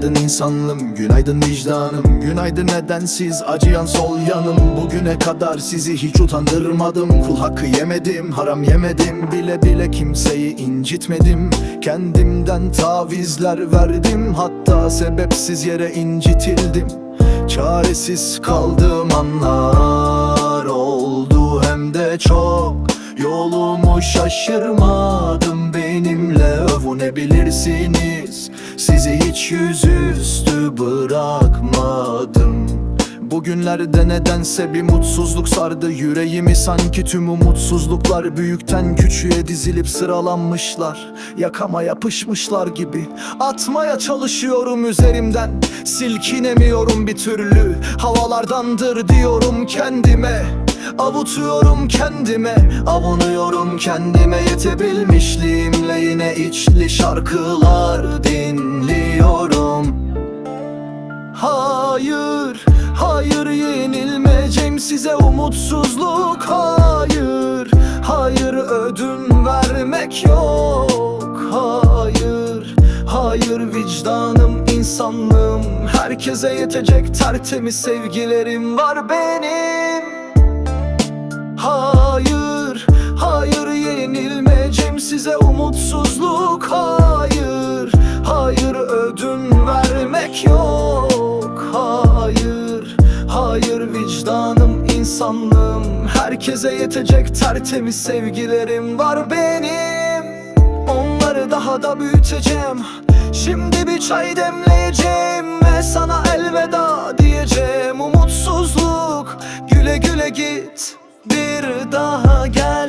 Günaydın insanlım, günaydın vicdanım. Günaydın nedensiz acıyan sol yanım? Bugüne kadar sizi hiç utandırmadım. Kul hakkı yemedim, haram yemedim. Bile bile kimseyi incitmedim. Kendimden tavizler verdim. Hatta sebepsiz yere incitildim. Çaresiz kaldığım anlar oldu. Hem de çok Yolumu şaşırmadım benimle övünebilirsiniz. Sizi hiç yüzüstü bırakmadım. Bugünlerde nedense bir mutsuzluk sardı yüreğimi. Sanki tüm umutsuzluklar büyükten küçüğe dizilip sıralanmışlar. Yakama yapışmışlar gibi. Atmaya çalışıyorum üzerimden. Silkinemiyorum bir türlü. Havalardandır diyorum kendime Avutuyorum kendime Avunuyorum kendime. Yetebilmişliğimle yine içli şarkılar dinliyorum. Hayır, hayır yenilmeyeceğim size umutsuzluk. Hayır, hayır ödün vermek yok. Hayır, hayır vicdanım, insanlığım. Herkese yetecek tertemiz sevgilerim var benim Hayır, hayır yenilmeyeceğim size umutsuzluk. Hayır, hayır ödün vermek yok. Hayır, hayır vicdanım, insanlığım. Herkese yetecek tertemiz sevgilerim var benim. Onları daha da büyüteceğim. Şimdi bir çay demleyeceğim Ve sana elveda diyeceğim. Umutsuzluk güle güle git Bir daha gelme